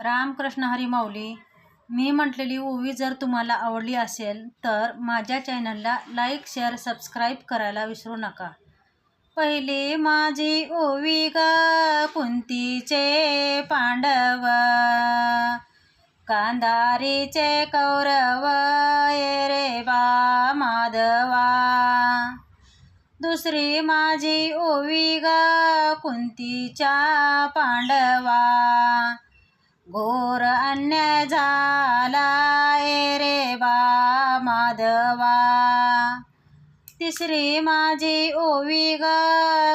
रामकृष्ण हरी माऊली मी म्हटलेली ओवी जर तुम्हाला आवडली असेल तर माझ्या चॅनलला लाईक शेअर सबस्क्राईब करायला विसरू नका. पहिली माझी ओवी ग कुंतीचे पांडव कांदारीचे कौरव ये रे बा माधवा. दुसरी माझी ओवी ग कुंतीच्या पांडवा. घोर अन्याय झाला ए रे बा माधवा. तिसरी माझी ओवी ग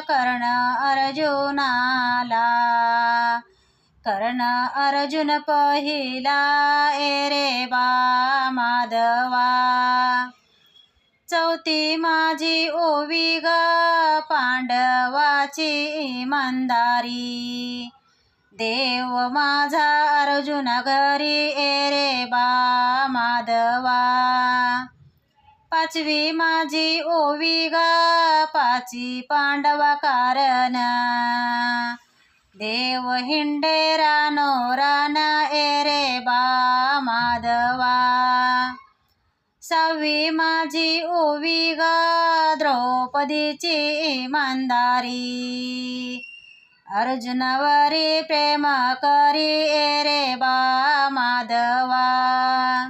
कर्ण अर्जुनाला. कर्ण अर्जुन पहिला एरे रे बा माधवा. चौथी माझी ओवी ग पांडवाची इमानदारी. देव माझा अर्जुन घरी एरे बा माधवा. पाचवी माझी ओवी ग पाची पांडवा कारण. देव हिंडे रानो रान ए रे बा माधवा. सहावी माझी ओवी ग द्रौपदीची इमानदारी. अर्जुनावरी प्रेम करी ए रे बा माधवा.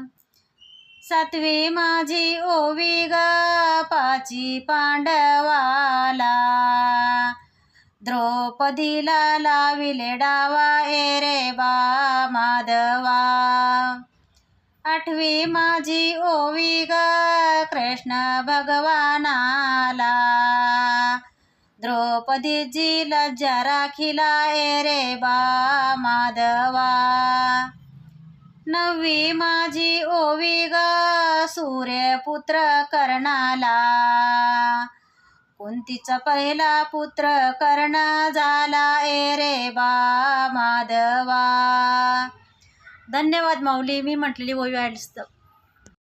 सातवी माझी ओवी ग पाची पांडवाला. द्रौपदीला लाविले डावा ए रे बा माधवा. आठवी माझी ओवी ग कृष्ण भगवानाला. द्रौपदीची लज्जा राखिला ए रे बा माधवा। नववी माझी ओवी ग सूर्यपुत्र कर्णाला। कुंतीचा पहिला पुत्र कर्ण झाला ए रे बा माधवा। धन्यवाद माऊली मी म्हटलेली ओवी ॲड्स